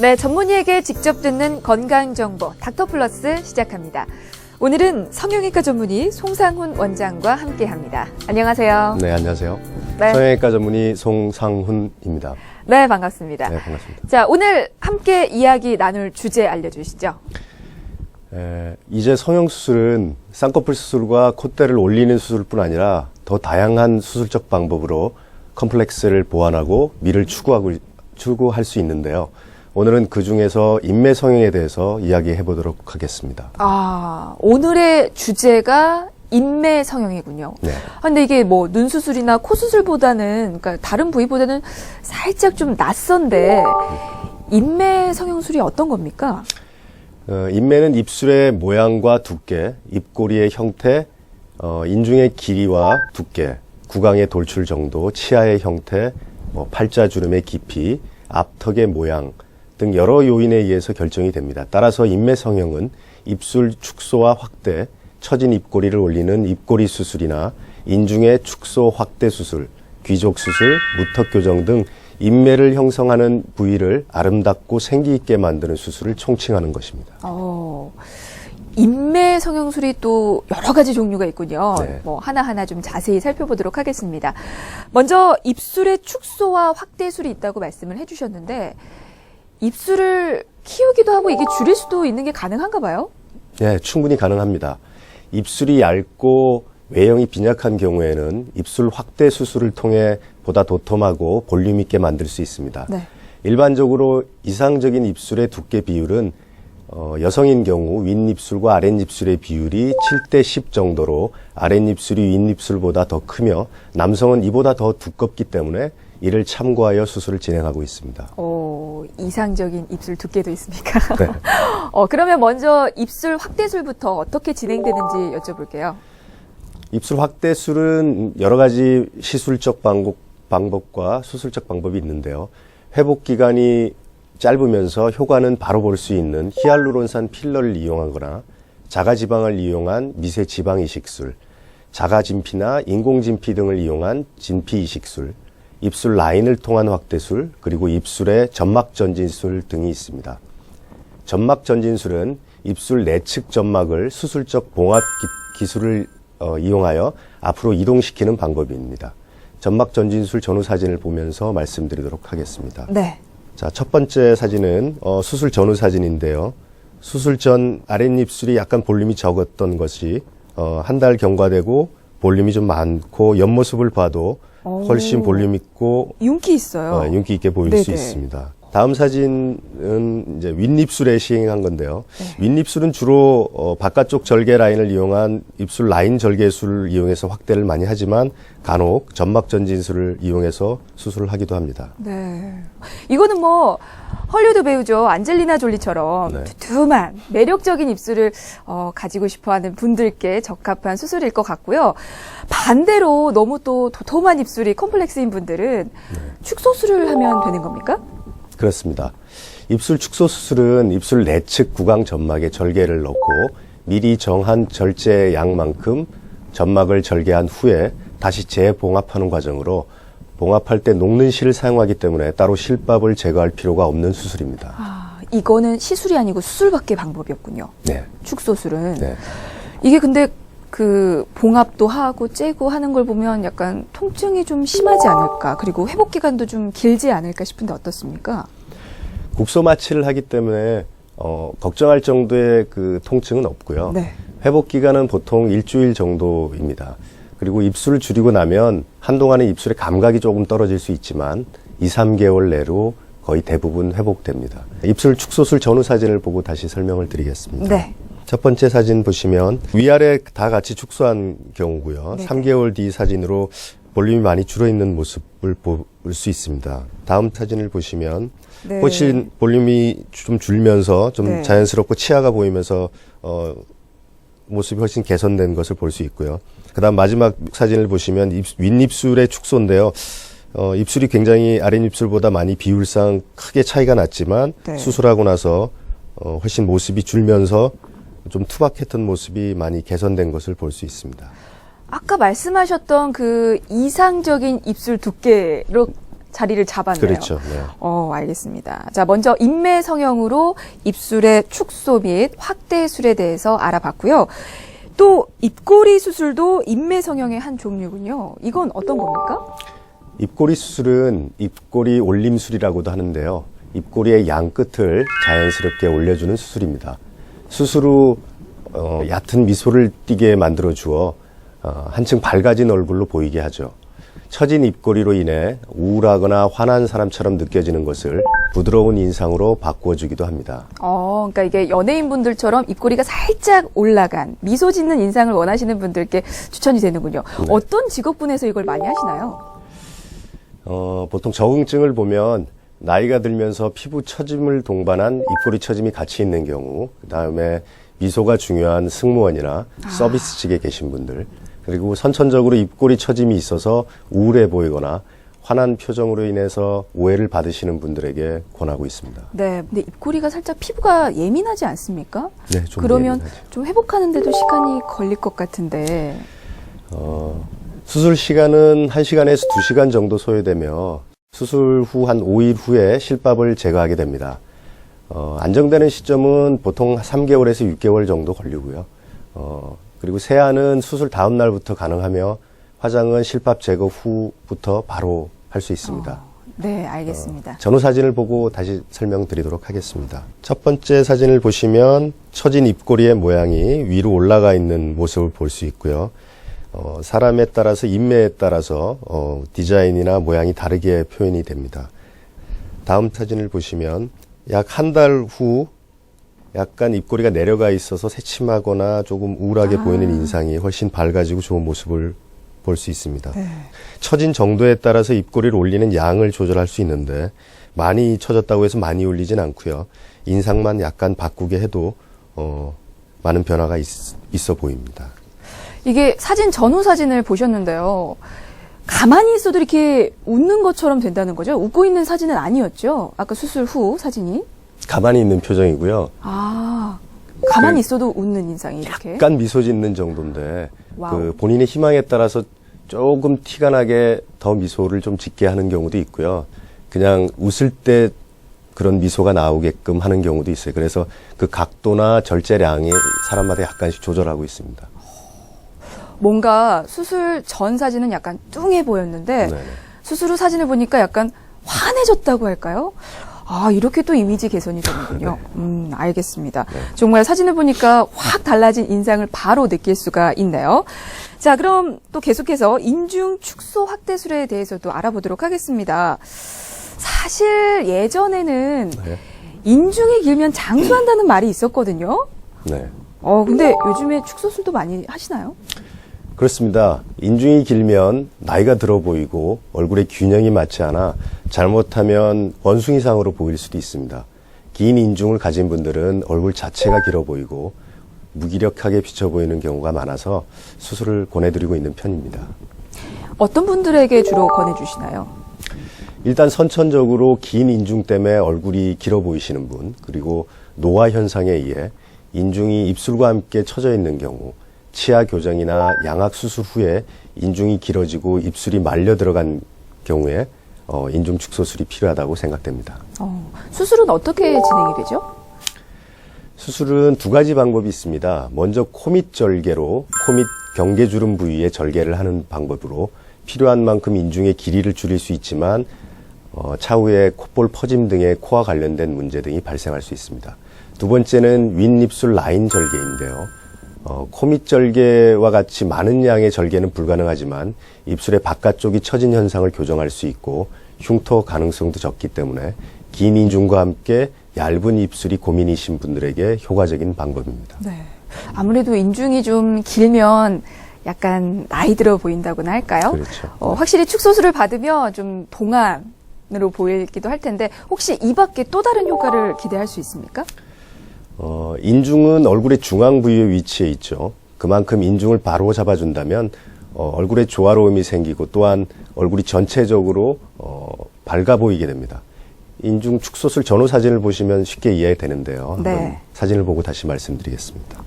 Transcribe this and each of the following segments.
네, 전문의에게 직접 듣는 건강 정보 닥터 플러스 시작합니다. 오늘은 성형외과 전문의 송상훈 원장과 함께합니다. 안녕하세요. 네, 안녕하세요. 네. 성형외과 전문의 송상훈입니다. 네, 반갑습니다. 네, 반갑습니다. 자, 오늘 함께 이야기 나눌 주제 알려주시죠. 에, 이제 성형 수술은 쌍꺼풀 수술과 콧대를 올리는 수술뿐 아니라 더 다양한 수술적 방법으로 컴플렉스를 보완하고 미를 추구하고, 추구할 수 있는데요. 오늘은 그 중에서 인매 성형에 대해서 이야기해 보도록 하겠습니다. 아, 오늘의 주제가 인매 성형이군요. 네. 아, 근데 이게 뭐 눈 수술이나 코 수술보다는 그러니까 다른 부위보다는 살짝 좀 낯선데 인매 성형술이 어떤 겁니까? 어, 인매는 입술의 모양과 두께, 입꼬리의 형태, 어, 인중의 길이와 두께, 구강의 돌출 정도, 치아의 형태, 뭐 팔자 주름의 깊이, 앞턱의 모양 등 여러 요인에 의해서 결정이 됩니다. 따라서 인매 성형은 입술 축소와 확대, 처진 입꼬리를 올리는 입꼬리 수술이나 인중의 축소 확대 수술, 귀족 수술, 무턱 교정 등 인매를 형성하는 부위를 아름답고 생기 있게 만드는 수술을 총칭하는 것입니다. 어, 인매 성형술이 또 여러 가지 종류가 있군요. 네. 뭐 하나하나 좀 자세히 살펴보도록 하겠습니다. 먼저 입술의 축소와 확대술이 있다고 말씀을 해주셨는데 입술을 키우기도 하고 이게 줄일 수도 있는 게 가능한가 봐요? 네, 충분히 가능합니다. 입술이 얇고 외형이 빈약한 경우에는 입술 확대 수술을 통해 보다 도톰하고 볼륨 있게 만들 수 있습니다. 네. 일반적으로 이상적인 입술의 두께 비율은 어, 여성인 경우 윗입술과 아랫입술의 비율이 7대 10 정도로 아랫입술이 윗입술보다 더 크며 남성은 이보다 더 두껍기 때문에 이를 참고하여 수술을 진행하고 있습니다. 오, 이상적인 입술 두께도 있습니까? 네. 어, 그러면 먼저 입술 확대술부터 어떻게 진행되는지 여쭤볼게요. 입술 확대술은 여러 가지 시술적 방법, 방법과 수술적 방법이 있는데요. 회복 기간이 짧으면서 효과는 바로 볼 수 있는 히알루론산 필러를 이용하거나 자가지방을 이용한 미세 지방 이식술, 자가진피나 인공진피 등을 이용한 진피 이식술, 입술 라인을 통한 확대술, 그리고 입술의 점막 전진술 등이 있습니다. 점막 전진술은 입술 내측 점막을 수술적 봉합 기, 술을 어, 이용하여 앞으로 이동시키는 방법입니다. 점막 전진술 전후 사진을 보면서 말씀드리도록 하겠습니다. 네. 자, 첫 번째 사진은 어, 수술 전후 사진인데요. 수술 전 아랫입술이 약간 볼륨이 적었던 것이 어, 한 달 경과되고 볼륨이 좀 많고 옆모습을 봐도 훨씬 오. 볼륨 있고 윤기 있어요. 어, 윤기 있게 보일 수 네네. 있습니다. 다음 사진은 이제 윗입술에 시행한 건데요. 네. 윗입술은 주로 어, 바깥쪽 절개 라인을 이용한 입술 라인 절개술을 이용해서 확대를 많이 하지만 간혹 점막 전진술을 이용해서 수술을 하기도 합니다. 네. 이거는 뭐 헐리우드 배우죠. 안젤리나 졸리처럼 네. 두툼한 매력적인 입술을 어, 가지고 싶어하는 분들께 적합한 수술일 것 같고요. 반대로 너무 또 도톰한 입술이 컴플렉스인 분들은 축소술을 하면 되는 겁니까? 그렇습니다. 입술 축소 수술은 입술 내측 구강 점막에 절개를 넣고 미리 정한 절제 양만큼 점막을 절개한 후에 다시 재봉합하는 과정으로 봉합할 때 녹는 실을 사용하기 때문에 따로 실밥을 제거할 필요가 없는 수술입니다. 아, 이거는 시술이 아니고 수술밖에 방법이 없군요. 네. 축소술은. 네. 이게 근데 그 봉합도 하고 째고 하는 걸 보면 약간 통증이 좀 심하지 않을까 그리고 회복 기간도 좀 길지 않을까 싶은데 어떻습니까? 국소 마취를 하기 때문에 어, 걱정할 정도의 그 통증은 없고요. 네. 회복 기간은 보통 일주일 정도입니다. 그리고 입술을 줄이고 나면 한동안은 입술의 감각이 조금 떨어질 수 있지만 2, 3개월 내로 거의 대부분 회복됩니다. 입술 축소술 전후 사진을 보고 다시 설명을 드리겠습니다. 네. 첫 번째 사진 보시면 위아래 다 같이 축소한 경우고요. 네네. 3개월 뒤 사진으로 볼륨이 많이 줄어 있는 모습을 볼 수 있습니다. 다음 사진을 보시면 네. 훨씬 볼륨이 좀 줄면서 좀 네. 자연스럽고 치아가 보이면서 어 모습이 훨씬 개선된 것을 볼 수 있고요. 그다음 마지막 사진을 보시면 입, 윗입술의 축소인데요. 어, 입술이 굉장히 아랫입술보다 많이 비율상 크게 차이가 났지만 네. 수술하고 나서 어, 훨씬 모습이 줄면서 좀 투박했던 모습이 많이 개선된 것을 볼 수 있습니다. 아까 말씀하셨던 그 이상적인 입술 두께로 자리를 잡았네요. 그렇죠. 네. 어, 알겠습니다. 자, 먼저 인매 성형으로 입술의 축소 및 확대술에 대해서 알아봤고요. 또 입꼬리 수술도 인매 성형의 한 종류군요. 이건 어떤 겁니까? 입꼬리 수술은 입꼬리 올림술이라고도 하는데요. 입꼬리의 양 끝을 자연스럽게 올려주는 수술입니다. 후 어, 얕은 미소를 띠게 만들어 주어 어, 한층 밝아진 얼굴로 보이게 하죠. 처진 입꼬리로 인해 우울하거나 화난 사람처럼 느껴지는 것을 부드러운 인상으로 바꾸어주기도 합니다. 어, 그러니까 이게 연예인분들처럼 입꼬리가 살짝 올라간 미소 짓는 인상을 원하시는 분들께 추천이 되는군요. 어떤 직업군에서 이걸 많이 하시나요? 어, 보통 적응증을 보면 나이가 들면서 피부 처짐을 동반한 입꼬리 처짐이 같이 있는 경우, 그 다음에 미소가 중요한 승무원이나 서비스직에 계신 분들, 그리고 선천적으로 입꼬리 처짐이 있어서 우울해 보이거나 화난 표정으로 인해서 오해를 받으시는 분들에게 권하고 있습니다. 네, 근데 입꼬리가 살짝 피부가 예민하지 않습니까? 네, 좀 그러면 예민하죠. 좀 회복하는데도 시간이 걸릴 것 같은데. 어, 수술 시간은 1시간에서 2시간 정도 소요되며 수술 후 한 5일 후에 실밥을 제거하게 됩니다. 어, 안정되는 시점은 보통 3개월에서 6개월 정도 걸리고요. 어, 그리고 세안은 수술 다음 날부터 가능하며 화장은 실밥 제거 후부터 바로 할 수 있습니다. 네, 알겠습니다. 전후 사진을 보고 다시 설명드리도록 하겠습니다. 첫 번째 사진을 보시면 처진 입꼬리의 모양이 위로 올라가 있는 모습을 볼 수 있고요. 어, 사람에 따라서 인매에 따라서 어, 디자인이나 모양이 다르게 표현이 됩니다. 다음 사진을 보시면 약 한 달 후 약간 입꼬리가 내려가 있어서 새침하거나 조금 우울하게 보이는 인상이 훨씬 밝아지고 좋은 모습을 볼 수 있습니다. 처진 정도에 따라서 입꼬리를 올리는 양을 조절할 수 있는데 많이 처졌다고 해서 많이 올리진 않고요. 인상만 약간 바꾸게 해도 어, 많은 변화가 있, 있어 보입니다. 이게 사진 전후 사진을 보셨는데요. 가만히 있어도 이렇게 웃는 것처럼 된다는 거죠? 웃고 있는 사진은 아니었죠? 아까 수술 후 사진이? 가만히 있는 표정이고요. 아, 가만히 있어도 웃는 인상이 이렇게. 약간 미소 짓는 정도인데 와우. 그 본인의 희망에 따라서 조금 티가 나게 더 미소를 좀 짓게 하는 경우도 있고요. 그냥 웃을 때 그런 미소가 나오게끔 하는 경우도 있어요. 그래서 그 각도나 절제량이 사람마다 약간씩 조절하고 있습니다. 뭔가 수술 전 사진은 약간 뚱해 보였는데 네네. 수술 후 사진을 보니까 약간 환해졌다고 할까요? 아, 이렇게 또 이미지 개선이 되는군요. 음, 알겠습니다. 정말 사진을 보니까 확 달라진 인상을 바로 느낄 수가 있네요. 자, 그럼 또 계속해서 인중 축소 확대술에 대해서도 알아보도록 하겠습니다. 사실 예전에는 네. 인중이 길면 장수한다는 말이 있었거든요. 네. 어, 근데 요즘에 축소술도 많이 하시나요? 그렇습니다. 인중이 길면 나이가 들어 보이고 얼굴에 균형이 맞지 않아 잘못하면 원숭이 상으로 보일 수도 있습니다. 긴 인중을 가진 분들은 얼굴 자체가 길어 보이고 무기력하게 비쳐 보이는 경우가 많아서 수술을 권해드리고 있는 편입니다. 어떤 분들에게 주로 권해주시나요? 일단 선천적으로 긴 인중 때문에 얼굴이 길어 보이시는 분, 그리고 노화 현상에 의해 인중이 입술과 함께 처져 있는 경우, 치아 교정이나 양악 수술 후에 인중이 길어지고 입술이 말려 들어간 경우에 어, 인중 축소술이 필요하다고 생각됩니다. 어, 수술은 어떻게 진행이 되죠? 수술은 두 가지 방법이 있습니다. 먼저 코밑 절개로 코밑 경계주름 부위에 절개를 하는 방법으로 필요한 만큼 인중의 길이를 줄일 수 있지만 어, 차후에 콧볼 퍼짐 등의 코와 관련된 문제 등이 발생할 수 있습니다. 두 번째는 윗입술 라인 절개인데요. 어, 코밑 절개와 같이 많은 양의 절개는 불가능하지만 입술의 바깥쪽이 처진 현상을 교정할 수 있고 흉터 가능성도 적기 때문에 긴 인중과 함께 얇은 입술이 고민이신 분들에게 효과적인 방법입니다. 네. 아무래도 인중이 좀 길면 약간 나이 들어 보인다고나 할까요? 그렇죠. 어, 확실히 축소술을 받으면 좀 동안으로 보이기도 할 텐데 혹시 이 밖에 또 다른 효과를 기대할 수 있습니까? 어, 인중은 얼굴의 중앙 부위에 위치해 있죠. 그만큼 인중을 바로 잡아준다면 어, 얼굴에 조화로움이 생기고 또한 얼굴이 전체적으로 어, 밝아 보이게 됩니다. 인중 축소술 전후 사진을 보시면 쉽게 이해되는데요. 네. 사진을 보고 다시 말씀드리겠습니다.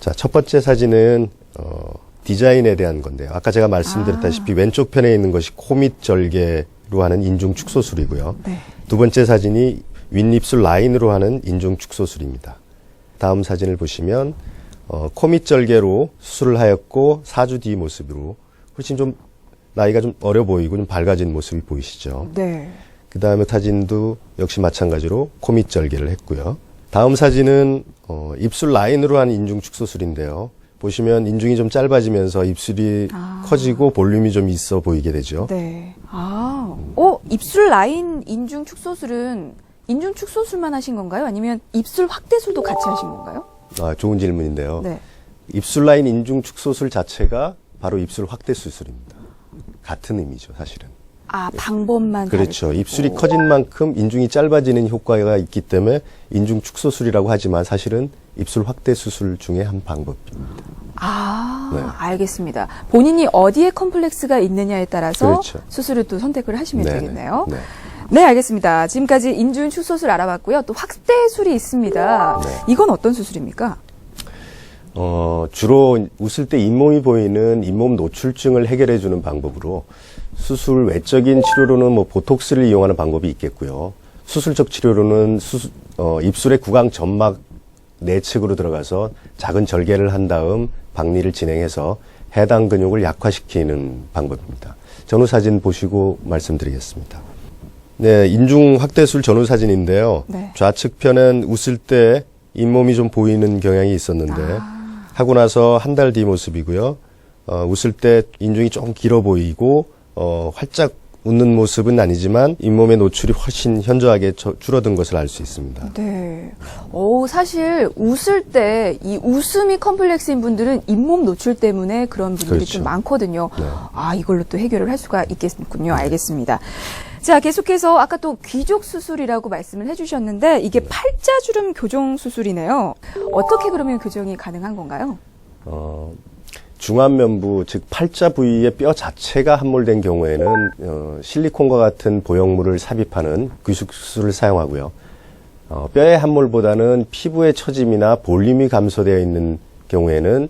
자, 첫 번째 사진은 어, 디자인에 대한 건데요. 아까 제가 말씀드렸다시피 왼쪽 편에 있는 것이 코밑 절개 하는 인중 축소술이고요. 네. 두 번째 사진이 윗입술 라인으로 하는 인중 축소술입니다. 다음 사진을 보시면 어, 코밑 절개로 수술을 하였고 4주 뒤 모습으로 훨씬 좀 나이가 좀 어려 보이고 좀 밝아진 모습이 보이시죠. 네. 그 다음에 사진도 역시 마찬가지로 코밑 절개를 했고요. 다음 사진은 어, 입술 라인으로 한 인중 축소술인데요. 보시면 인중이 좀 짧아지면서 입술이 아. 커지고 볼륨이 좀 있어 보이게 되죠. 네. 아, 어, 입술 라인 인중 축소술은 인중 축소술만 하신 건가요? 아니면 입술 확대술도 같이 하신 건가요? 아, 좋은 질문인데요. 네. 입술 라인 인중 축소술 자체가 바로 입술 확대 수술입니다. 같은 의미죠, 사실은. 아, 방법만 그렇죠. 다르고. 입술이 커진 만큼 인중이 짧아지는 효과가 있기 때문에 인중 축소술이라고 하지만 사실은 입술 확대 수술 중에 한 방법입니다. 아, 네. 알겠습니다. 본인이 어디에 컴플렉스가 있느냐에 따라서 그렇죠. 수술을 또 선택을 하시면 네네. 되겠네요. 네. 네, 알겠습니다. 지금까지 인중 축소술 알아봤고요. 또 확대술이 있습니다. 네. 이건 어떤 수술입니까? 어, 주로 웃을 때 잇몸이 보이는 잇몸 노출증을 해결해 주는 방법으로 수술 외적인 치료로는 뭐 보톡스를 이용하는 방법이 있겠고요. 수술적 치료로는 수술- 어, 입술의 구강 점막 내측으로 들어가서 작은 절개를 한 다음 박리를 진행해서 해당 근육을 약화시키는 방법입니다. 전후 사진 보시고 말씀드리겠습니다. 네, 인중 확대술 전후 사진인데요. 네. 좌측 편은 웃을 때 잇몸이 좀 보이는 경향이 있었는데 아. 하고 나서 한 달 뒤 모습이고요. 어, 웃을 때 인중이 좀 길어 보이고 어, 활짝 웃는 모습은 아니지만 잇몸의 노출이 훨씬 현저하게 저- 줄어든 것을 알 수 있습니다. 네. 오, 사실 웃을 때 이 웃음이 컴플렉스인 분들은 잇몸 노출 때문에 그런 분들이 그렇죠. 좀 많거든요. 네. 아, 이걸로 또 해결을 할 수가 있겠군요. 알겠습니다. 자, 계속해서 아까 또 귀족 수술이라고 말씀을 해주셨는데 이게 팔자주름 교정 수술이네요. 어떻게 그러면 교정이 가능한 건가요? 어, 중안면부 즉 팔자 부위의 뼈 자체가 함몰된 경우에는 어, 실리콘과 같은 보형물을 삽입하는 귀숙술을 사용하고요. 어, 뼈의 함몰보다는 피부의 처짐이나 볼륨이 감소되어 있는 경우에는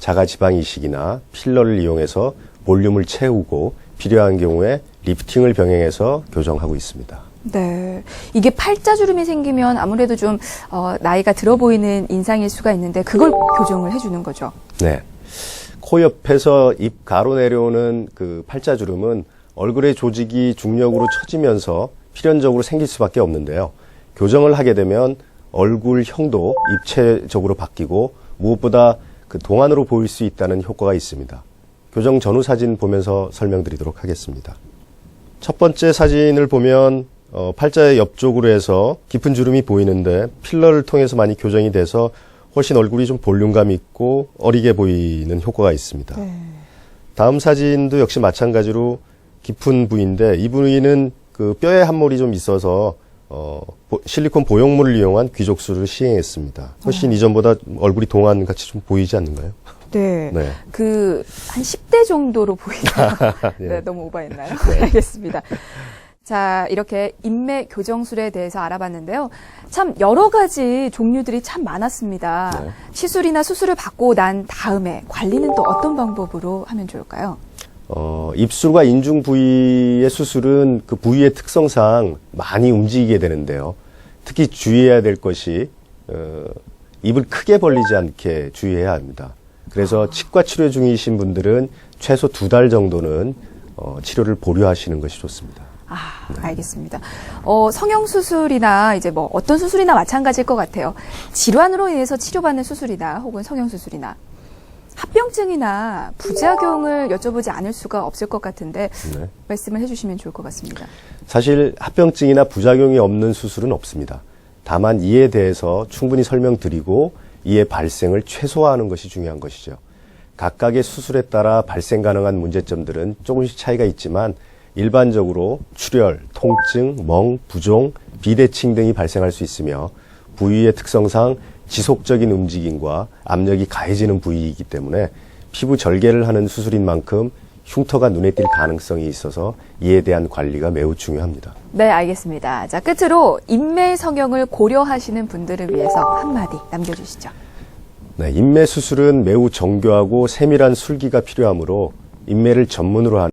자가지방 이식이나 필러를 이용해서 볼륨을 채우고 필요한 경우에 리프팅을 병행해서 교정하고 있습니다. 네. 이게 팔자주름이 생기면 아무래도 좀, 어, 나이가 들어 보이는 인상일 수가 있는데 그걸 교정을 해주는 거죠. 네. 코 옆에서 입 가로 내려오는 그 팔자주름은 얼굴의 조직이 중력으로 처지면서 필연적으로 생길 수밖에 없는데요. 교정을 하게 되면 얼굴형도 입체적으로 바뀌고 무엇보다 그 동안으로 보일 수 있다는 효과가 있습니다. 교정 전후 사진 보면서 설명드리도록 하겠습니다. 첫 번째 사진을 보면 어, 팔자의 옆쪽으로 해서 깊은 주름이 보이는데 필러를 통해서 많이 교정이 돼서 훨씬 얼굴이 좀 볼륨감 있고 어리게 보이는 효과가 있습니다. 네. 다음 사진도 역시 마찬가지로 깊은 부위인데 이 부위는 그 뼈에 함몰이 좀 있어서 어, 보- 실리콘 보형물을 이용한 귀족술을 시행했습니다. 훨씬 이전보다 얼굴이 동안 같이 좀 보이지 않는가요? 네. 네. 그, 한 10대 정도로 보이네요. 예. 네, 너무 오바했나요? 알겠습니다. 자, 이렇게 인맥 교정술에 대해서 알아봤는데요. 참 여러 가지 종류들이 참 많았습니다. 네. 시술이나 수술을 받고 난 다음에 관리는 또 어떤 방법으로 하면 좋을까요? 어, 입술과 인중 부위의 수술은 그 부위의 특성상 많이 움직이게 되는데요. 특히 주의해야 될 것이 어, 입을 크게 벌리지 않게 주의해야 합니다. 그래서 치과 치료 중이신 분들은 최소 두 달 정도는 어, 치료를 보류하시는 것이 좋습니다. 아, 알겠습니다. 어, 성형 수술이나 이제 뭐 어떤 수술이나 마찬가지일 것 같아요. 질환으로 인해서 치료받는 수술이나 혹은 성형 수술이나 합병증이나 부작용을 여쭤보지 않을 수가 없을 것 같은데 네. 말씀을 해주시면 좋을 것 같습니다. 사실 합병증이나 부작용이 없는 수술은 없습니다. 다만 이에 대해서 충분히 설명드리고 이의 발생을 최소화하는 것이 중요한 것이죠. 각각의 수술에 따라 발생 가능한 문제점들은 조금씩 차이가 있지만 일반적으로 출혈, 통증, 멍, 부종, 비대칭 등이 발생할 수 있으며 부위의 특성상 지속적인 움직임과 압력이 가해지는 부위이기 때문에 피부 절개를 하는 수술인 만큼 흉터가 눈에 띌 가능성이 있어서 이에 대한 관리가 매우 중요합니다. 네, 알겠습니다. 자, 끝으로 인매 성형을 고려하시는 분들을 위해서 한마디 남겨주시죠. 네, 인매 수술은 매우 정교하고 세밀한 술기가 필요하므로 인매를 전문으로 하는